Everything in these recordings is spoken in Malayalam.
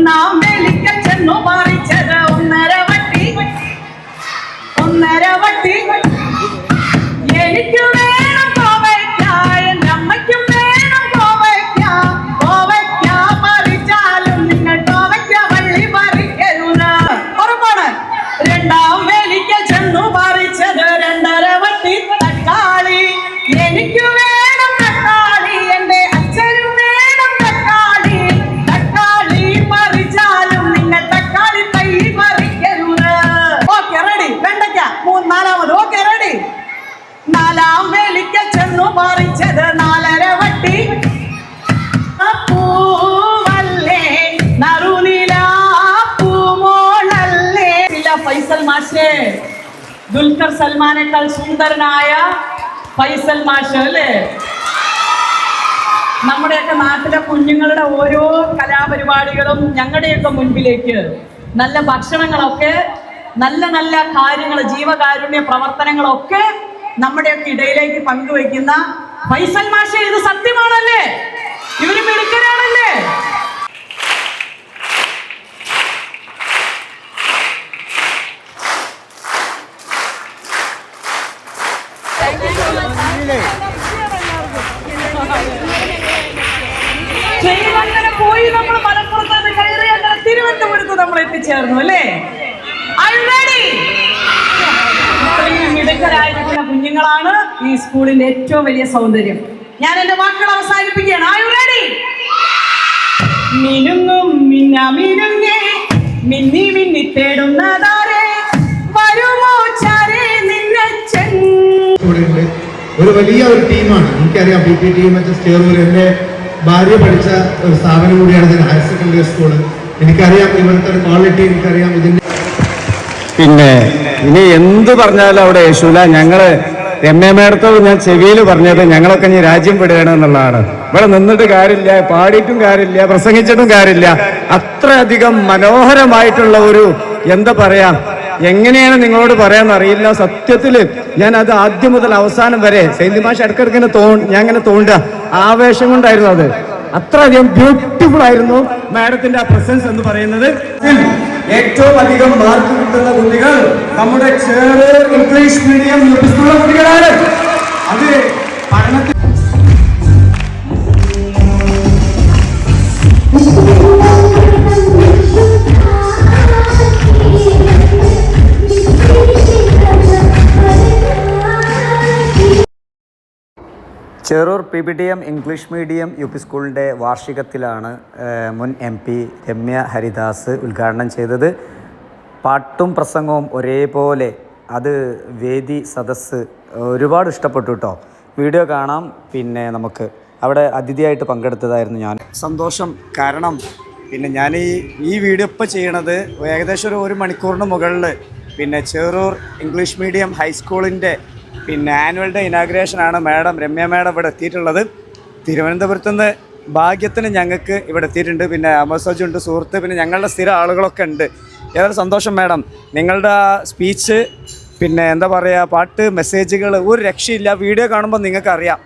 ഒന്നാം വേലിക്കൽ ചെന്നു പറിച്ചത് ഒന്നര വട്ടി. ഒന്നര വട്ടി. എനിക്ക് ഫൈസൽ മാഷേ ദുൽഖർ സൽമാനേക്കാൾ സുന്ദരനായ ഫൈസൽ മാഷ് അല്ലേ? നമ്മുടെയൊക്കെ നാട്ടിലെ കുഞ്ഞുങ്ങളുടെ ഓരോ കലാപരിപാടികളും ഞങ്ങളുടെയൊക്കെ മുൻപിലേക്ക് നല്ല ഭക്ഷണങ്ങളൊക്കെ നല്ല നല്ല കാര്യങ്ങൾ ജീവകാരുണ്യ പ്രവർത്തനങ്ങളൊക്കെ നമ്മുടെയൊക്കെ ഇടയിലേക്ക് പങ്കുവയ്ക്കുന്ന ഫൈസൽ മാഷ ഇത് സത്യമാണല്ലേ? ഇവർ മിടുക്കരാണല്ലേ? ശ്രീലങ്കനെ പോയി നമ്മൾ മലപ്പുറത്ത് കയറി അങ്ങനെ തിരുവനന്തപുരത്ത് നമ്മൾ എത്തിച്ചേർന്നു അല്ലേ? മിടുക്കരായിരിക്കുന്ന കുഞ്ഞുങ്ങളാണ് ഈ സ്കൂളിന്റെ ഏറ്റവും വലിയ സൗന്ദര്യം. ഞാൻ എന്റെ വാക്കുകൾ അവസാനിപ്പിക്കുകയാണ്? മിനുങ്ങും മിന്ന മിനുങ്ങേ മിന്നി മിന്നി തേടുന്നതാരേ ഇവിടെയുണ്ട് ഒരു വലിയ ഒരു ടീമാണ്. എനിക്കറിയാം P P T M H Cherur എന്റെ ഭാര്യ പഠിച്ച ഒരു സ്ഥാപനം കൂടിയാണ് ഇതിന് ഹയർ സെക്കൻഡറി സ്കൂൾ എനിക്കറിയാം ഇവിടുത്തെ ഒരു ക്വാളിറ്റി എനിക്കറിയാം ഇതിന്റെ പിന്നെ ഇനി എന്ത് പറഞ്ഞാലും അവിടെ യേശൂല ഞങ്ങൾ രമ്യ മേടത്തോട് ഞാൻ ചെവിയിൽ പറഞ്ഞത് ഞങ്ങളൊക്കെ ഇനി രാജ്യം വിടുകയാണ് എന്നുള്ളതാണ്. ഇവിടെ നിന്നിട്ട് കാര്യമില്ല പാടിയിട്ടും കാര്യമില്ല പ്രസംഗിച്ചിട്ടും കാര്യമില്ല. അത്രയധികം മനോഹരമായിട്ടുള്ള ഒരു എന്താ പറയാ എങ്ങനെയാണ് നിങ്ങളോട് പറയാൻ അറിയില്ല. സത്യത്തിൽ ഞാൻ അത് ആദ്യം മുതൽ അവസാനം വരെ സെയിന്റ് മാഷ് ഇടക്കിടക്കിനെ തോ ഞാൻ ഇങ്ങനെ തോണ്ട. ആവേശം കൊണ്ടായിരുന്നു അത്. അത്രയധികം ബ്യൂട്ടിഫുൾ ആയിരുന്നു മാഡത്തിന്റെ ആ പ്രസൻസ് എന്ന് പറയുന്നത്. ഏറ്റവും അധികം മാർക്ക് കിട്ടുന്ന കുട്ടികൾ നമ്മുടെ ചേറ് ഇംഗ്ലീഷ് മീഡിയം കുട്ടികളാണ്. അത് പഠനത്തിൽ Cherur P B D M English medium U P സ്കൂളിന്റെ വാർഷികത്തിലാണ് മുൻ എം പി രമ്യ ഹരിദാസ് ഉദ്ഘാടനം ചെയ്തത്. പാട്ടും പ്രസംഗവും ഒരേപോലെ അത് വേദി സദസ്സ് ഒരുപാട് ഇഷ്ടപ്പെട്ടു കേട്ടോ വീഡിയോ കാണാം പിന്നെ നമുക്ക് അവിടെ അതിഥിയായിട്ട് പങ്കെടുത്തതായിരുന്നു ഞാൻ. സന്തോഷം കാരണം പിന്നെ ഞാൻ ഈ ഈ വീഡിയോ ഇപ്പോൾ ചെയ്യണത് ഏകദേശം ഒരു ഒരു മണിക്കൂറിന് മുകളിൽ പിന്നെ ചെറൂർ ഇംഗ്ലീഷ് മീഡിയം ഹൈസ്കൂളിന്റെ പിന്നെ ആനുവൽ ഡേ ഇനാഗ്രേഷനാണ് മാഡം രമ്യ മാഡം ഇവിടെ എത്തിയിട്ടുള്ളത്. തിരുവനന്തപുരത്ത് നിന്ന് ഭാഗ്യത്തിന് ഞങ്ങൾക്ക് ഇവിടെ എത്തിയിട്ടുണ്ട്. പിന്നെ അമസോജ് ഉണ്ട് സുഹൃത്ത് പിന്നെ ഞങ്ങളുടെ സ്ഥിര ആളുകളൊക്കെ ഉണ്ട്. ഏതൊരു സന്തോഷം മാഡം നിങ്ങളുടെ സ്പീച്ച് പിന്നെ എന്താ പറയുക പാട്ട് മെസ്സേജുകൾ ഒരു രക്ഷയില്ല. വീഡിയോ കാണുമ്പോൾ നിങ്ങൾക്ക് അറിയാം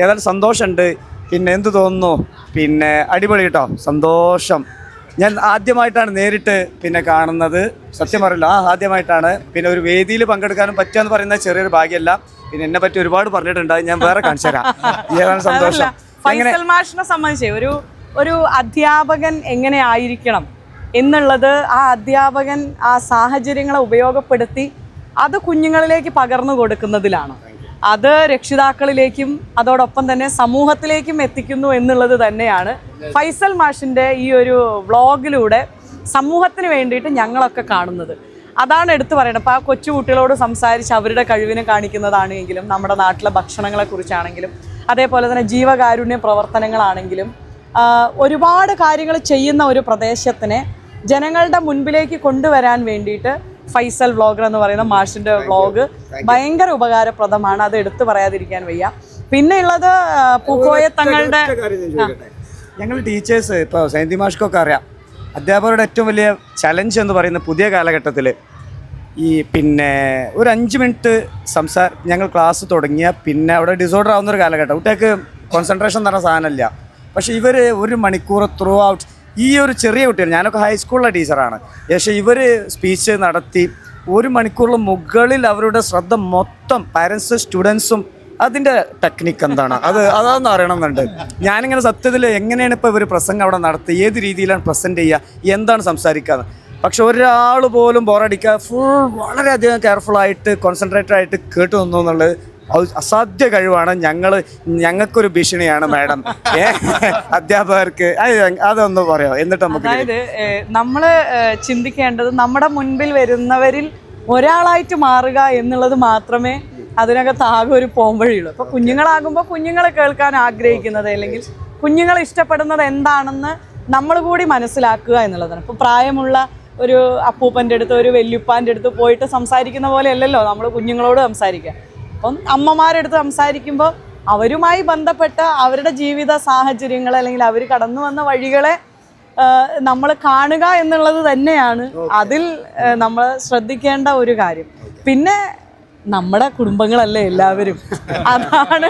ഏതായാലും സന്തോഷമുണ്ട്. പിന്നെ എന്ത് തോന്നുന്നു? പിന്നെ അടിപൊളി കേട്ടോ. സന്തോഷം. ഞാൻ ആദ്യമായിട്ടാണ് നേരിട്ട് പിന്നെ കാണുന്നത്. സത്യം പറയില്ല. ആ ആദ്യമായിട്ടാണ്. പിന്നെ ഒരു വേദിയിൽ പങ്കെടുക്കാനും പറ്റുക എന്ന് പറയുന്ന ചെറിയൊരു ഭാഗ്യമല്ല. പിന്നെ എന്നെ പറ്റി ഒരുപാട് പറഞ്ഞിട്ടുണ്ട്. ഞാൻ വേറെ കാണിച്ചു തരാം. ഏതാണ് സന്തോഷം. ഫൈസൽ മാഷിനെ സംബന്ധിച്ച് ഒരു ഒരു അധ്യാപകൻ എങ്ങനെ ആയിരിക്കണം എന്നുള്ളത് ആ അധ്യാപകൻ ആ സാഹചര്യങ്ങളെ ഉപയോഗപ്പെടുത്തി അത് കുഞ്ഞുങ്ങളിലേക്ക് പകർന്നു കൊടുക്കുന്നതിലാണ്. അത് രക്ഷിതാക്കളിലേക്കും അതോടൊപ്പം തന്നെ സമൂഹത്തിലേക്കും എത്തിക്കുന്നു എന്നുള്ളത് തന്നെയാണ് ഫൈസൽ മാഷിന്റെ ഈ ഒരു വ്ളോഗിലൂടെ സമൂഹത്തിന് വേണ്ടിയിട്ട് ഞങ്ങളൊക്കെ കാണുന്നത്. അതാണ് എടുത്തു പറയുന്നത് അപ്പോൾ ആ കൊച്ചു കുട്ടികളോട് സംസാരിച്ച് അവരുടെ കഴിവിനെ കാണിക്കുന്നതാണെങ്കിലും നമ്മുടെ നാട്ടിലെ ഭക്ഷണങ്ങളെക്കുറിച്ചാണെങ്കിലും അതേപോലെ തന്നെ ജീവകാരുണ്യ പ്രവർത്തനങ്ങളാണെങ്കിലും ഒരുപാട് കാര്യങ്ങൾ ചെയ്യുന്ന ഒരു പ്രദേശത്തിനെ ജനങ്ങളുടെ മുൻപിലേക്ക് കൊണ്ടുവരാൻ വേണ്ടിയിട്ട് ഫൈസൽ വ്ളോഗർ എന്ന് പറയുന്ന മാഷിന്റെ വ്ളോഗ് ഭയങ്കര ഉപകാരപ്രദമാണ്. അത് എടുത്തു പറയാതിരിക്കാൻ വയ്യ. പിന്നെ ഉള്ളത് പൂക്കോയ തങ്ങളുടെ? ഞങ്ങൾ ടീച്ചേഴ്സ് ഇപ്പോൾ സൈന്തി മാഷ്കൊക്കെ അറിയാം. അധ്യാപകരുടെ ഏറ്റവും വലിയ ചലഞ്ച് എന്ന് പറയുന്ന പുതിയ കാലഘട്ടത്തിൽ ഈ പിന്നെ ഒരു അഞ്ച് മിനിറ്റ് സംസാര ഞങ്ങൾ ക്ലാസ് തുടങ്ങിയ പിന്നെ അവിടെ ഡിസോർഡർ ആവുന്ന ഒരു കാലഘട്ടം. കുട്ടികൾക്ക് കോൺസെൻട്രേഷൻ എന്ന് പറഞ്ഞ സാധനമില്ല. പക്ഷേ ഇവർ ഒരു മണിക്കൂർ ത്രൂ ഔട്ട് ഈ ഒരു ചെറിയ കുട്ടികൾ ഞാനൊക്കെ ഹൈസ്കൂളിലെ ടീച്ചറാണ് പക്ഷേ ഇവർ സ്പീച്ച് നടത്തി ഒരു മണിക്കൂറിന് മുകളിൽ അവരുടെ ശ്രദ്ധ മൊത്തം പാരൻസ് സ്റ്റുഡൻസും അതിന്റെ ടെക്നിക്ക് എന്താണ്? അത് അതാന്ന് അറിയണമെന്നുണ്ട്. ഞാനിങ്ങനെ സത്യത്തിൽ എങ്ങനെയാണ് ഇപ്പോൾ ഇവർ പ്രസംഗം അവിടെ നടത്തുക ഏത് രീതിയിലാണ് പ്രസന്റ് ചെയ്യുക എന്താണ് സംസാരിക്കുക പക്ഷെ ഒരാൾ പോലും ബോറടിക്കുക ഫുൾ വളരെയധികം കെയർഫുൾ ആയിട്ട് കോൺസെൻട്രേറ്റഡ് ആയിട്ട് കേട്ടു നിന്നു എന്നുള്ളത് അസാധ്യ കഴിവാണ് ഞങ്ങൾ ഞങ്ങൾക്കൊരു ഭീഷണിയാണ് മാഡം. അധ്യാപകർക്ക് അത് അതൊന്ന് പറയാം എന്നിട്ട് നമുക്ക് അതായത് നമ്മൾ ചിന്തിക്കേണ്ടത് നമ്മുടെ മുൻപിൽ വരുന്നവരിൽ ഒരാളായിട്ട് മാറുക എന്നുള്ളത് മാത്രമേ അതിനകത്ത് ആകെ ഒരു പോംവഴിയുള്ളൂ. അപ്പൊ കുഞ്ഞുങ്ങളാകുമ്പോൾ കുഞ്ഞുങ്ങളെ കേൾക്കാൻ ആഗ്രഹിക്കുന്നത് അല്ലെങ്കിൽ കുഞ്ഞുങ്ങൾ ഇഷ്ടപ്പെടുന്നത് എന്താണെന്ന് നമ്മൾ കൂടി മനസ്സിലാക്കുക എന്നുള്ളതാണ്. ഇപ്പൊ പ്രായമുള്ള ഒരു അപ്പൂപ്പന്റെ അടുത്ത് ഒരു വല്യുപ്പാന്റെ അടുത്ത് പോയിട്ട് സംസാരിക്കുന്ന പോലെ അല്ലല്ലോ നമ്മൾ കുഞ്ഞുങ്ങളോട് സംസാരിക്കുക. അപ്പം അമ്മമാരെടുത്ത് സംസാരിക്കുമ്പോൾ അവരുമായി ബന്ധപ്പെട്ട അവരുടെ ജീവിത സാഹചര്യങ്ങൾ അല്ലെങ്കിൽ അവർ കടന്നു വന്ന വഴികളെ നമ്മൾ കാണുക എന്നുള്ളത് തന്നെയാണ് അതിൽ നമ്മൾ ശ്രദ്ധിക്കേണ്ട ഒരു കാര്യം. പിന്നെ നമ്മുടെ കുടുംബങ്ങളല്ലേ എല്ലാവരും. അതാണ്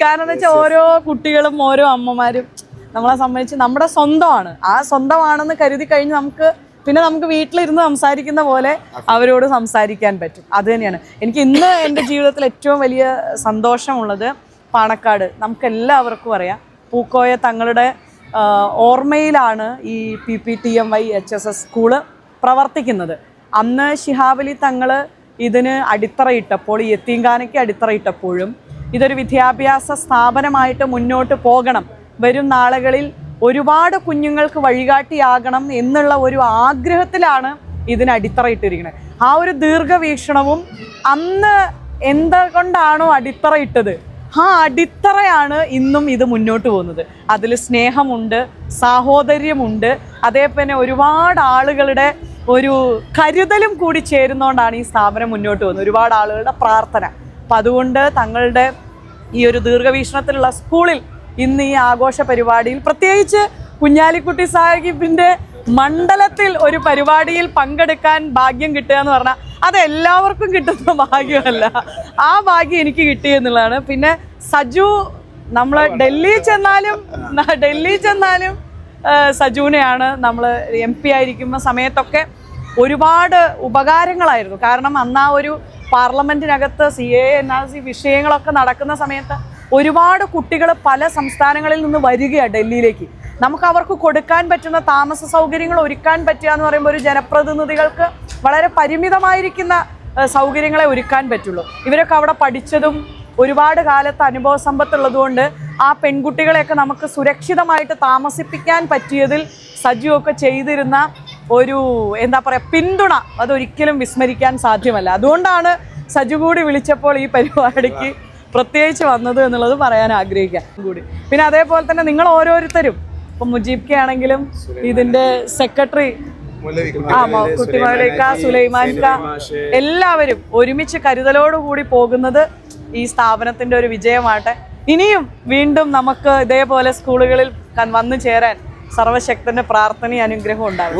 കാരണം എന്ന് വെച്ചാൽ ഓരോ കുട്ടികളും ഓരോ അമ്മമാരും നമ്മളെ സംബന്ധിച്ച് നമ്മുടെ സ്വന്തമാണ്. ആ സ്വന്തമാണെന്ന് കരുതി കഴിഞ്ഞ് നമുക്ക് പിന്നെ നമുക്ക് വീട്ടിലിരുന്ന് സംസാരിക്കുന്ന പോലെ അവരോട് സംസാരിക്കാൻ പറ്റും. അത് തന്നെയാണ്. എനിക്ക് ഇന്ന് എന്റെ ജീവിതത്തിൽ ഏറ്റവും വലിയ സന്തോഷമുള്ളത് പാണക്കാട്. നമുക്ക് എല്ലാവർക്കും അറിയാം. പൂക്കോയ തങ്ങളുടെ ഓർമ്മയിലാണ് ഈ P P T M Y H S S school പ്രവർത്തിക്കുന്നത്. അന്ന് ശിഹാബലി തങ്ങൾ ഇതിന് അടിത്തറയിട്ടപ്പോൾ ഈ എത്തീങ്കാനയ്ക്ക് അടിത്തറയിട്ടപ്പോഴും ഇതൊരു വിദ്യാഭ്യാസ സ്ഥാപനമായിട്ട് മുന്നോട്ട് പോകണം. വരും നാളുകളിൽ ഒരുപാട് കുഞ്ഞുങ്ങൾക്ക് വഴികാട്ടിയാകണം എന്നുള്ള ഒരു ആഗ്രഹത്തിലാണ് ഇതിന് അടിത്തറയിട്ടിരിക്കുന്നത് ആ ഒരു ദീർഘവീക്ഷണവും അന്ന് എന്തുകൊണ്ടാണോ അടിത്തറയിട്ടത് ആ അടിത്തറയാണ് ഇന്നും ഇത് മുന്നോട്ട് പോകുന്നത്. അതിൽ സ്നേഹമുണ്ട് സാഹോദര്യമുണ്ട് അതേപോലെ ഒരുപാട് ആളുകളുടെ ഒരു കരുതലും കൂടി ചേരുന്നതുകൊണ്ടാണ് ഈ സ്ഥാപനം മുന്നോട്ട് പോകുന്നത്. ഒരുപാട് ആളുകളുടെ പ്രാർത്ഥന. അപ്പം അതുകൊണ്ട് തങ്ങളുടെ ഈ ഒരു ദീർഘവീക്ഷണത്തിലുള്ള സ്കൂളിൽ ഇന്ന് ഈ ആഘോഷ പരിപാടിയിൽ പ്രത്യേകിച്ച് കുഞ്ഞാലിക്കുട്ടി സാഹിബിന്റെ മണ്ഡലത്തിൽ ഒരു പരിപാടിയിൽ പങ്കെടുക്കാൻ ഭാഗ്യം കിട്ടുക എന്ന് പറഞ്ഞാൽ അത് എല്ലാവർക്കും കിട്ടുന്ന ഭാഗ്യമല്ല. ആ ഭാഗ്യം എനിക്ക് കിട്ടി എന്നുള്ളതാണ്. പിന്നെ സജു നമ്മൾ ഡൽഹി ചെന്നാലും ഡൽഹി ചെന്നാലും സജുവിനെയാണ് നമ്മൾ എം പി ആയിരിക്കുന്ന സമയത്തൊക്കെ ഒരുപാട് ഉപകാരങ്ങളായിരുന്നു. കാരണം അന്ന് ആ ഒരു പാർലമെന്റിനകത്ത് C A N R C വിഷയങ്ങളൊക്കെ നടക്കുന്ന സമയത്ത് ഒരുപാട് കുട്ടികൾ പല സംസ്ഥാനങ്ങളിൽ നിന്ന് വരികയാണ് ഡൽഹിയിലേക്ക്. നമുക്ക് അവർക്ക് കൊടുക്കാൻ പറ്റുന്ന താമസ സൗകര്യങ്ങൾ ഒരുക്കാൻ പറ്റുക എന്ന് പറയുമ്പോൾ ഒരു ജനപ്രതിനിധികൾക്ക് വളരെ പരിമിതമായിരിക്കുന്ന സൗകര്യങ്ങളെ ഒരുക്കാൻ പറ്റുള്ളൂ. ഇവരൊക്കെ അവിടെ പഠിച്ചതും ഒരുപാട് കാലത്ത് അനുഭവ സമ്പത്തുള്ളതുകൊണ്ട് ആ പെൺകുട്ടികളെയൊക്കെ നമുക്ക് സുരക്ഷിതമായിട്ട് താമസിപ്പിക്കാൻ പറ്റിയതിൽ സജീവമൊക്കെ ചെയ്തിരുന്ന ഒരു എന്താ പറയുക പിന്തുണ അതൊരിക്കലും വിസ്മരിക്കാൻ സാധ്യമല്ല. അതുകൊണ്ടാണ് സജു കൂടി വിളിച്ചപ്പോൾ ഈ പരിപാടിക്ക് പ്രത്യേകിച്ച് വന്നത് എന്നുള്ളത് പറയാൻ ആഗ്രഹിക്കാം കൂടി. പിന്നെ അതേപോലെ തന്നെ നിങ്ങൾ ഓരോരുത്തരും ഇപ്പം മുജീബ് കെ ആണെങ്കിലും ഇതിന്റെ സെക്രട്ടറി ആ മ- കുട്ടിമലേക്ക സുലൈമാൻ ക എല്ലാവരും ഒരുമിച്ച് കരുതലോടുകൂടി പോകുന്നത് ഈ സ്ഥാപനത്തിന്റെ ഒരു വിജയമാട്ടെ ഇനിയും വീണ്ടും നമുക്ക് ഇതേപോലെ സ്കൂളുകളിൽ വന്നു ചേരാൻ സർവശക്തന്റെ പ്രാർത്ഥനയും അനുഗ്രഹവും ഉണ്ടാകും